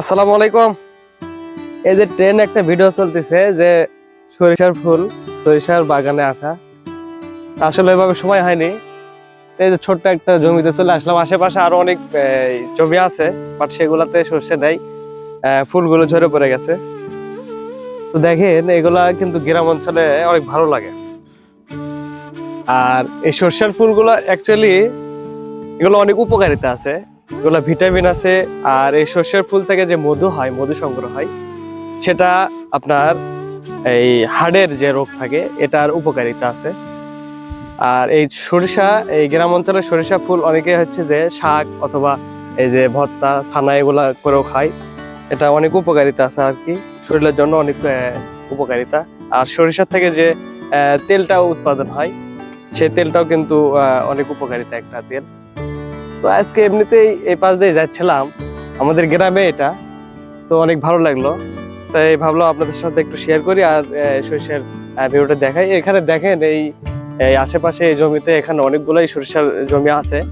আসসালামু আলাইকুম। এই যে ট্রেন একটা ভিডিও চলতেছে যে সরিষার ফুল সরিষার বাগানে আসা। আসলে এভাবে সময় হয়নি। এই যে ছোট্ট একটা জমিতে চলে আসলাম। আশেপাশে আরও অনেক জমি আছে বাট সেগুলাতে সর্ষে নেই। আহ, ফুলগুলো ঝরে পড়ে গেছে। তো দেখেন এগুলা কিন্তু গ্রাম অঞ্চলে অনেক ভালো লাগে। আর এই সর্ষের ফুলগুলো অ্যাকচুয়ালি এগুলো অনেক উপকারিতা আছে। এগুলো ভিটামিন আছে, আর এই সর্ষের ফুল থেকে যে মধু হয়, মধু সংগ্রহ হয়, সেটা আপনার এই হাড়ের যে রোগ থাকে, এটার উপকারিতা আছে। আর এই সরিষা, এই গ্রাম অঞ্চলে সরিষা ফুল অনেকে হচ্ছে যে শাক অথবা এই যে ভর্তা, ছানা এগুলা করেও খায়। এটা অনেক উপকারিতা আছে আর কি, শরীরের জন্য অনেক উপকারিতা। আর সরিষার থেকে যে তেলটাও উৎপাদন হয়, সেই তেলটাও কিন্তু অনেক উপকারিতা একটা তেল। তো আজকে এমনিতেই এই পাশ দিয়ে যাচ্ছিলাম। আমাদের গ্রামে এটা। তো অনেক ভালো লাগল। তাই ভাবলাম আপনাদের সাথে একটু শেয়ার করি আর সরিষার ভিডিওটা দেখাই। এখানে দেখেন এই আশেপাশে এই জমিতে এখানে অনেকগুলোই সরিষার জমি আছে।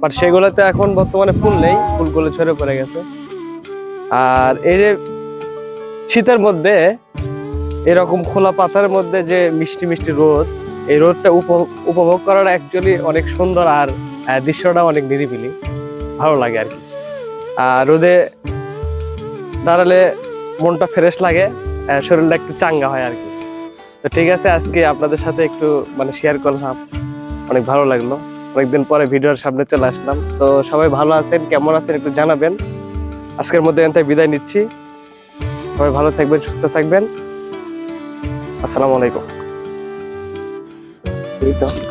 বাট সেগুলোতে এখন বর্তমানে ফুল নেই। ফুলগুলো ঝরে পড়ে গেছে। আর এই যে শীতের মধ্যে এরকম খোলা পাতার মধ্যে যে মিষ্টি মিষ্টি রোদ, এই রোদটা উপ- উপভোগ করাটা অ্যাকচুয়ালি অনেক সুন্দর আর দৃশ্যটা অনেক নিরিবিলি, ভালো লাগে আর কি। আর রোদে দাঁড়ালে মনটা ফ্রেশ লাগে শরীরটা একটু চাঙ্গা হয় আর কি। তো ঠিক আছে, আজকে আপনাদের সাথে একটু মানে শেয়ার করলাম, অনেক ভালো লাগল। অনেকদিন পরে ভিডিওর সামনে চলে আসলাম। তো সবাই ভালো আছেন, কেমন আছেন একটু জানাবেন। আজকের মধ্যে এখান থেকে বিদায় নিচ্ছি। সবাই ভালো থাকবেন, সুস্থ থাকবেন। আসসালামু আলাইকুম। এই তো।